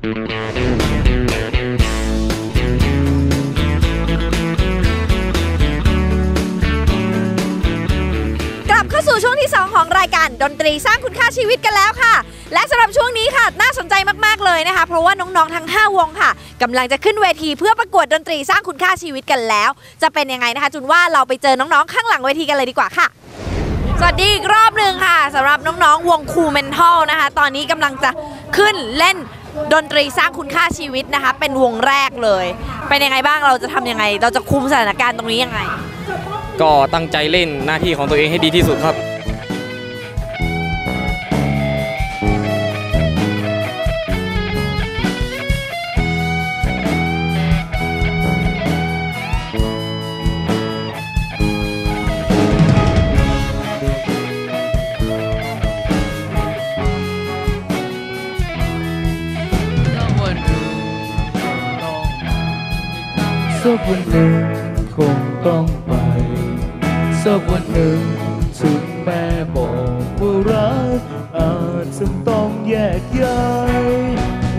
กลับเข้าสู่ช่วงที่ 2 ของรายการดนตรีสร้างคุณค่าชีวิตกันแล้วค่ะ และสำหรับช่วงนี้ค่ะ น่าสนใจมาก ๆ เลยนะคะ เพราะว่าน้อง ๆ ทั้ง 5 วงค่ะกำลังจะขึ้นเวทีเพื่อประกวดดนตรีสร้างคุณค่าชีวิตกันแล้ว จะเป็นยังไงนะคะ จุนว่าเราไปเจอน้อง ๆ ข้างหลังเวทีกันเลยดีกว่าค่ะ สวัสดีอีกรอบหนึ่งค่ะสำหรับน้อง ๆ วงคูเมนทัลนะคะ ตอนนี้กำลังจะขึ้นเล่น ดนตรีสร้างคุณค่าชีวิตนะคะ เป็นวงแรกเลย เป็นยังไงบ้างเราจะทำยังไง เราจะคุมสถานการณ์ตรงนี้ยังไง ก็ตั้งใจเล่นหน้าที่ของตัวเองให้ดีที่สุดครับ สักวันหนึ่งคงต้องไปสักวันหนึ่งถึงแม่บอกว่ารักอาจจะต้องแยกย้าย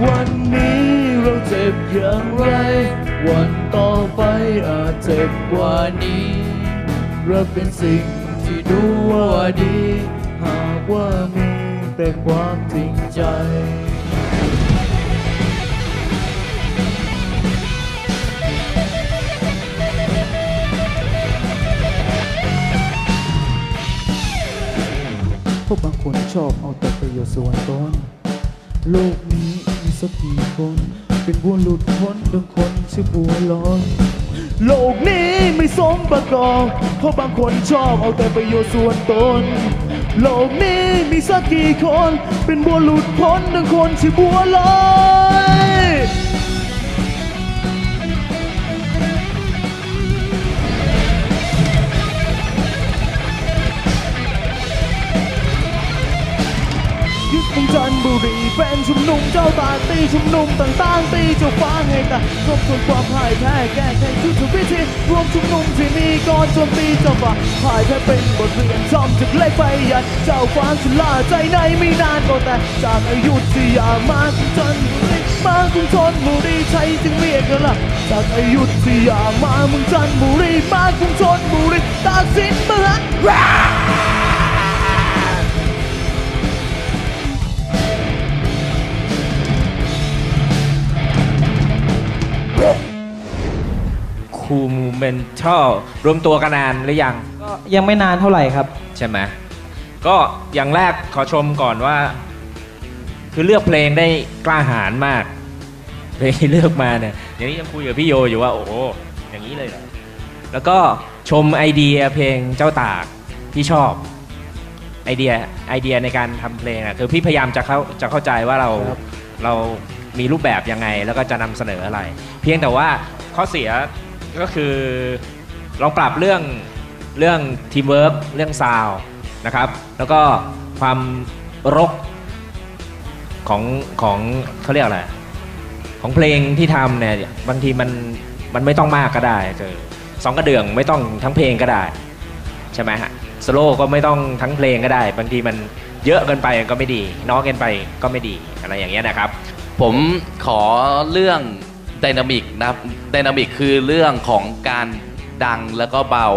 วันนี้เราเจ็บอย่างไร วันต่อไปอาจเจ็บกว่านี้เราเป็นสิ่งที่ดูว่าดี หากว่ามีแต่ความจริงใจ เพราบางคนชอบเอาแต่ประโยชน์ส่วนตนโลกนี้มีสักกี่คน เป็นบัวหลุดพ้นดังคนชื่อบัวลอยโลกนี้ไม่สมประกอบเพราะบางคนชอบเอาแต่ประโยชน์ส่วนตน โลกนี้มีสักกี่คน เป็นบัวหลุดพ้นดังคนชื่อบัวลอย บุรีเป็นชุมนุมเจ้าตากตีชุมนุมต่างๆตีเจ้าฟ้าให้ตาทบทวนความพ่ายแพ้แก้ไขทุกทุกวิธีรวมชุมนุมที่มีก่อนโจมตีเจ้าฟ้าพ่ายแพ้เป็นบทเรียนจอมจากเล็กไปใหญ่เจ้าฟ้าชลาใจในไม่นานก็แต่จากอายุทยามาถึงจันทบุรีมาถึงชนบุรีใช้จึงเรียกกันละจากอายุทยามาเมึงจันทบุรีมาถึงชนบุรีตาสินเมือง คูมูเมนทัลรวมตัวกันนานหรือยังก็ยังไม่นานเท่าไหร่ครับ ใช่ไหมก็อย่างแรกขอชมก่อนว่า คือเลือกเพลงได้กล้าหาญมาก เพลงที่เลือกมาเนี่ยอย่างนี้ยังคุยกับพี่โยอยู่ว่าโอ้โหอย่างนี้เลยเหรอแล้วก็ชมไอเดียเพลงเจ้าตากที่ชอบไอเดียไอเดียในการทำเพลงอะคือพี่พยายามจะเข้าจะเข้าใจว่าเราครับเรามีรูปแบบยังไง แล้วก็จะนำเสนออะไร เพียงแต่ว่าข้อเสีย ก็คือลองปรับเรื่องเรื่องทีมเวิร์กเรื่องซาวนะครับ แล้วก็ความรกของของเขาเรียกอะไรของเพลงที่ทำเนี่ยบางทีมันมันไม่ต้องมากก็ได้คือสองกระเดื่องไม่ต้องทั้งเพลงก็ได้ใช่ไหมฮะสโลก็ไม่ต้องทั้งเพลงก็ได้ บางทีมันเยอะเกินไปก็ไม่ดี น้อยเกินไปก็ไม่ดีอะไรอย่างเงี้ยนะครับ ผมขอเรื่อง ไดนามิกนะครับไดนามิกคือเรื่องของการดังแล้วก็เบา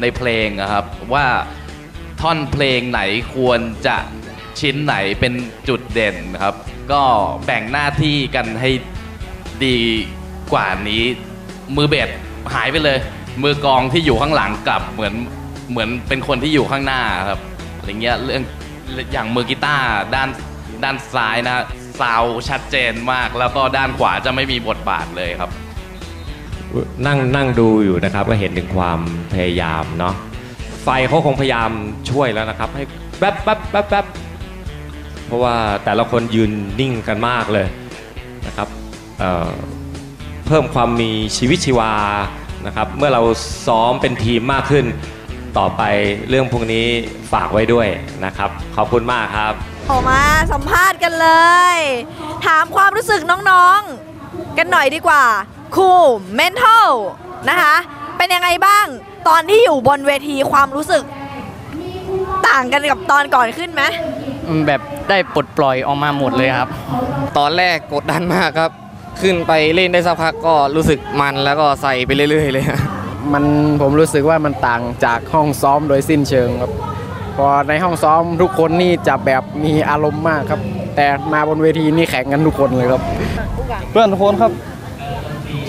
ในเพลงนะครับ ว่าท่อนเพลงไหนควรจะชิ้นไหนเป็นจุดเด่นครับ ก็แบ่งหน้าที่กันให้ดีกว่านี้ มือเบสหายไปเลย มือกองที่อยู่ข้างหลังกลับเหมือนเหมือนเป็นคนที่อยู่ข้างหน้าครับอะไรเงี้ยเรื่องอย่างมือกีตาร์ด้านด้านซ้ายนะ ซาวชัดเจนมาก แล้วก็ด้านขวาจะไม่มีบทบาทเลยครับ นั่งนั่งดูอยู่นะครับ ก็เห็นถึงความพยายามเนาะไฟเขาคงพยายามช่วยแล้วนะครับ ให้แป๊บแป๊บแป๊บแป๊บเพราะว่าแต่ละคนยืนนิ่งกันมากเลยนะครับเเพิ่มความมีชีวิตชีวานะครับเมื่อเราซ้อมเป็นทีมมากขึ้น ต่อไปเรื่องพวกนี้ฝากไว้ด้วยนะครับ ขอบคุณมากครับ ออกมาสัมภาษณ์กันเลย ถามความรู้สึกน้องๆ กันหน่อยดีกว่าครูเมนทัลนะคะ เป็นยังไงบ้างตอนที่อยู่บนเวทีความรู้สึก ต่างกันกับตอนก่อนขึ้นไหมแบบได้ปลดปล่อยออกมาหมดเลยครับ ตอนแรกกดดันมากครับ ขึ้นไปเล่นได้สักพักก็รู้สึกมันแล้วก็ใส่ไปเรื่อยๆเลยฮะมันผมรู้สึกว่ามันต่างจากห้องซ้อมโดยสิ้นเชิงครับ พอในห้องซ้อมทุกคนนี่จะแบบมีอารมณ์มากครับ แต่มาบนเวทีนี่แข่งกันทุกคนเลยครับ เพื่อนทุกคนครับ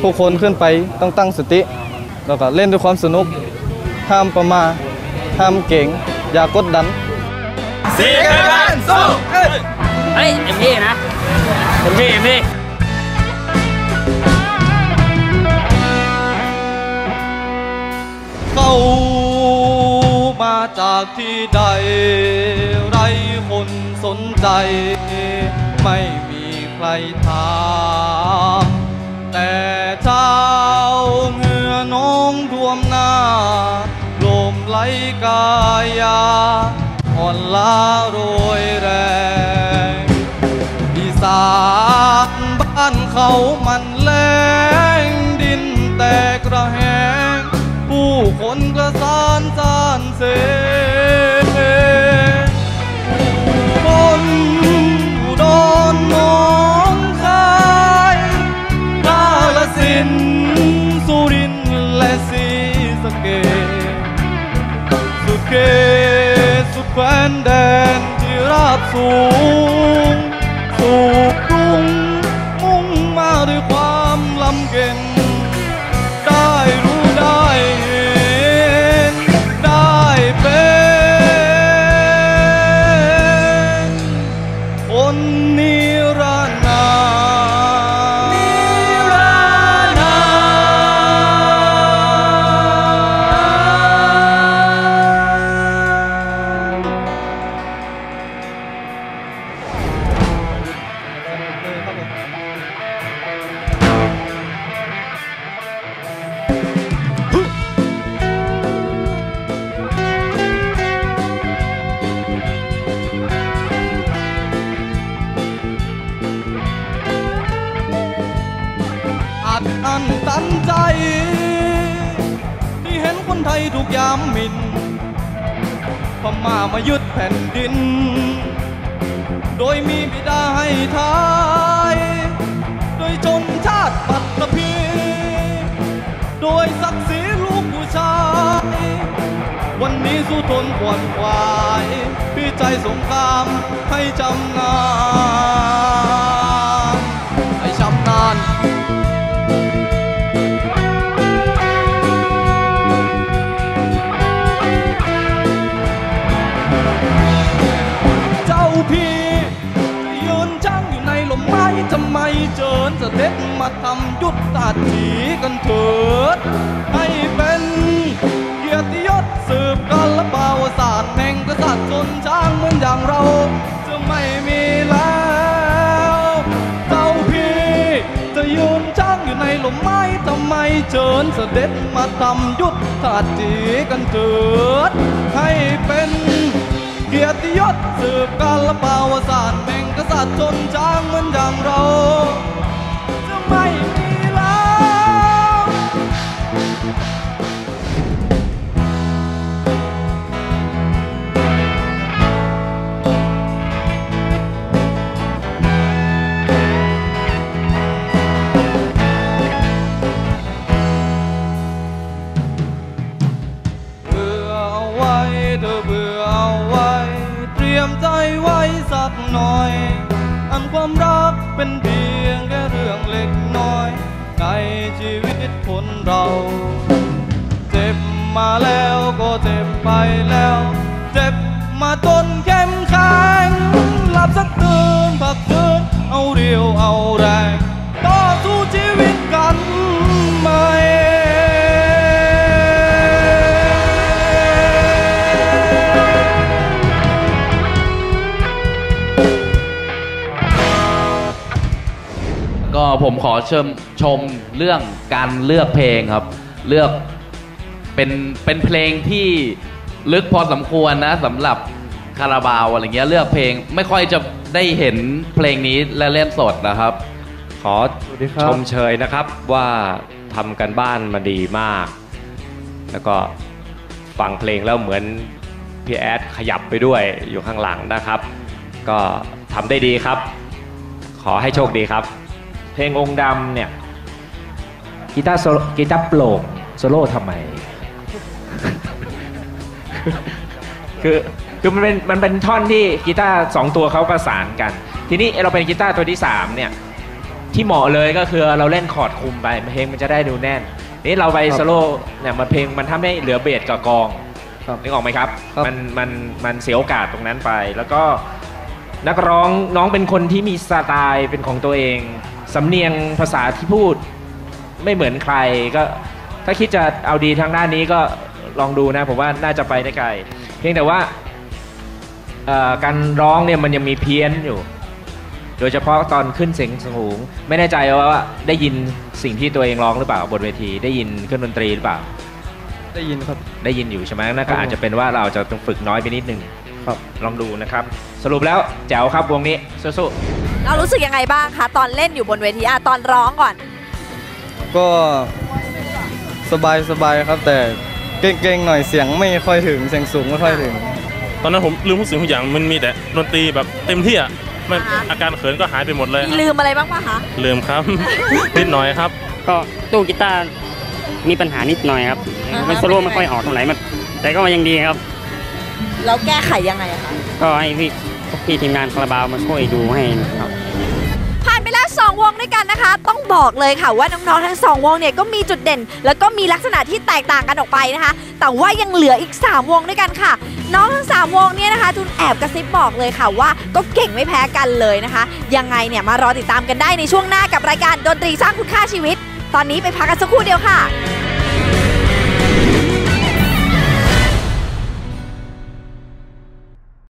ทุกคนขึ้นไปต้องตั้งสติ แล้วก็เล่นด้วยความสนุกห้ามประมาทห้ามเก่ง อย่ากดดันเฮ้ยเอ็มพี่นะเอ็มพี่เอ็มพี่ จากที่ใด ไรคนสนใจ ไม่มีใครถามแต่เช้าเหงื่อน้องท่วมหน้าลมไหลกายาอ่อนล้าโร ลสินธุ์สุรินทร์และศรีสะเกษ สุดเขตสุดแคว้นแดนที่ราบสูง สู่กรุง คนไทยถูกยามมิ่นพม่ามายึดแผ่นดิน โดยมีบิดาให้ทาย โดยชนชาติปัตตภีโดยศักดิ์ศรีลูกผู้ชาย วันนี้สู้ทนขวนขวายพี่ใจสงครามให้จำนานให้ชำนาญ มาทำยุทธาถีกันเถิด ให้เป็นเกียรติยศสืบกันและบาวศาสตร์แห่งกษัตริย์ชนช้างเหมือนอย่างเรา จะไม่มีแล้ว เจ้าพี่จะยืนช่างอยู่ในลมไม้ทำไมเจิญเสด็จมาทำยุทธาถีกันเถิด ให้เป็นเกียรติยศสืบกาละเปาวสารแห่งกษัตริย์ชนช้างเหมือนอย่างเรา จะไม่ น้อย อันความรักเป็นเพียงแค่เรื่องเล็กน้อย ในชีวิตคนเรา เจ็บมาแล้วก็เจ็บไปแล้ว เจ็บมาจน ผมขอเชิญชมเรื่องการเลือกเพลงครับ เลือกเป็นเป็นเพลงที่ลึกพอสมควรนะสำหรับคาราบาวอะไรเงี้ยเลือกเพลงไม่ค่อยจะได้เห็นเพลงนี้และเล่นสดนะครับ ขอชมเชยนะครับว่าทำกันบ้านมาดีมาก แล้วก็ฟังเพลงแล้วเหมือนพี่แอดขยับไปด้วยอยู่ข้างหลังนะครับ ก็ทำได้ดีครับ ขอให้โชคดีครับ เพลงองค์ดำเนี่ยกีตาร์โซโลกีตาร์โปร่งโซโล่ทำไม คือคือมันเป็นมันเป็นท่อนที่กีตาร์สองตัวเขาประสานกัน ทีนี้เราเป็นกีตาร์ตัวที่สามเนี่ยที่เหมาะเลยก็คือเราเล่นคอร์ดคุมไปเพลงมันจะได้ดูแน่น นี่เราไปครับโซโล่เนี่ยมันเพลงมันทำให้เหลือเบสกับกลองครับนึกออกไหมครับครับ มันมันมันเสียโอกาสตรงนั้นไป แล้วก็นักร้องน้องเป็นคนที่มีสไตล์เป็นของตัวเอง สำเนียงภาษาที่พูดไม่เหมือนใครก็ ถ้าคิดจะเอาดีทางด้านนี้ก็ลองดูนะผมว่าน่าจะไปได้ไกลเพียงแต่ว่าเอ่อการร้องเนี่ยมันยังมีเพี้ยนอยู่ โดยเฉพาะตอนขึ้นเสียงสูง ไม่แน่ใจว่าได้ยินสิ่งที่ตัวเองร้องหรือเปล่าบนเวที ได้ยินเครื่องดนตรีหรือเปล่า ได้ยินครับ ได้ยินอยู่ใช่ไหมนั่นครัก็บอาจจะเป็นว่าเราจะต้องฝึกน้อยไปนิดนึงครับลองดูนะครับ สรุปแล้วแจ๋วครับวงนี้สู้ เรารู้สึกยังไงบ้างคะตอนเล่นอยู่บนเวทีอะตอนร้องก่อน ก็สบายสบายครับแต่เก่งๆหน่อยเสียงไม่ค่อยถึงเสียงสูงไม่ค่อยถึง ตอนนั้นผมลืมทุกสิ่งทุกอย่างมันมีแต่ดนตรีแบบเต็มที่อะมันอ่าฮะอาการเขินก็หายไปหมดเลยมีลืมอะไรบ้างปะคะลืมครับ นิดหน่อยครับ ก็ตู้กีตาร์มีปัญหานิดหน่อยครับอ่าฮะมันโซโล่ไม่ค่อยออกเท่าไหร่มันแต่ก็ยังดีครับแล้วแก้ไขยังไงอะคะก็ให้พี่ พี่ทีมงานคาราบาวมาช่วยดูให้ครับผ่านไปแล้ว 2 วงด้วยกันนะคะ ต้องบอกเลยค่ะว่าน้องๆทั้ง 2 วงเนี่ยก็มีจุดเด่น แล้วก็มีลักษณะที่แตกต่างกันออกไปนะคะ แต่ว่ายังเหลืออีก 3 วงด้วยกันค่ะ น้องทั้ง 3 วงเนี่ยนะคะจุนแอบกระซิบบอกเลยค่ะว่าก็เก่งไม่แพ้กันเลยนะคะ ยังไงเนี่ยมารอติดตามกันได้ในช่วงหน้ากับรายการดนตรีสร้างคุณค่าชีวิต ตอนนี้ไปพักกันสักครู่เดียวค่ะ